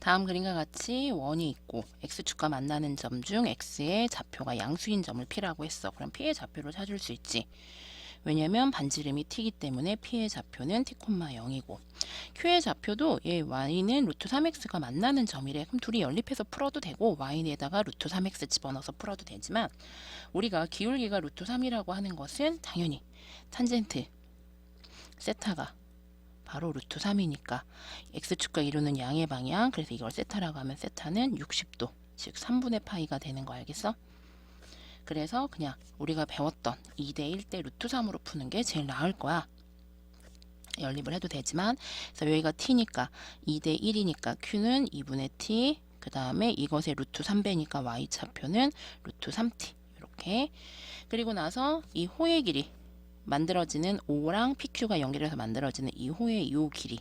다음 그림과 같이 원이 있고 x축과 만나는 점 중 x의 좌표가 양수인 점을 p라고 했어. 그럼 p의 좌표를 찾을 수 있지. 왜냐면 반지름이 t이기 때문에 p의 좌표는 t, 0이고 q의 좌표도 얘 y는 루트 3x가 만나는 점이래. 그럼 둘이 연립해서 풀어도 되고 y에다가 루트 3x 집어넣어서 풀어도 되지만 우리가 기울기가 루트 3이라고 하는 것은 당연히 탄젠트 세타가 바로 루트 3이니까 x축과 이루는 양의 방향 그래서 이걸 세타라고 하면 세타는 60도 즉 3분의 파이가 되는 거 알겠어? 그래서 그냥 우리가 배웠던 2대 1대 루트 3으로 푸는 게 제일 나을 거야. 연립을 해도 되지만 그래서 여기가 t니까 2대 1이니까 q는 2분의 t 그 다음에 이것의 루트 3배니까 y 차표는 루트 3t 이렇게 그리고 나서 이 호의 길이 만들어지는 O랑 PQ가 연결해서 만들어지는 이 호의 요 길이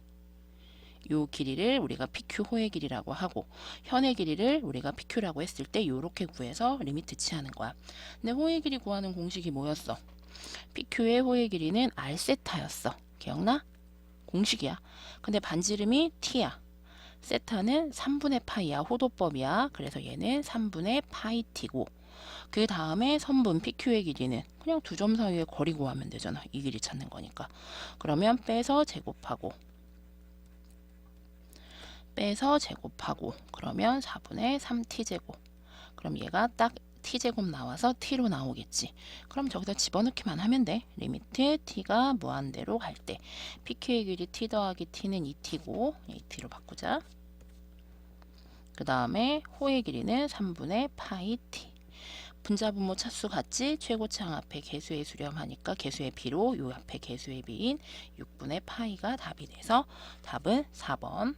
요 길이를 우리가 PQ 호의 길이라고 하고 현의 길이를 우리가 PQ라고 했을 때 요렇게 구해서 리미트 치하는 거야. 근데 호의 길이 구하는 공식이 뭐였어? PQ의 호의 길이는 R 세타였어. 기억나? 공식이야. 근데 반지름이 T야. 세타는 3분의 파이야. 호도법이야. 그래서 얘는 3분의 파이 T고 그 다음에 선분 PQ의 길이는 그냥 두 점 사이의 거리 구하면 되잖아. 이 길이 찾는 거니까. 그러면 빼서 제곱하고 빼서 제곱하고 그러면 4분의 3t제곱 그럼 얘가 딱 t제곱 나와서 t로 나오겠지. 그럼 저기다 집어넣기만 하면 돼. 리미트 t가 무한대로 갈 때 pq의 길이 t 더하기 t는 2t고 2t로 바꾸자. 그 다음에 호의 길이는 3분의 파이 t. 분자분모 차수 같지 최고창 앞에 개수의 수렴하니까 개수의 비로 요 앞에 개수의 비인 6분의 파이가 답이 돼서 답은 4번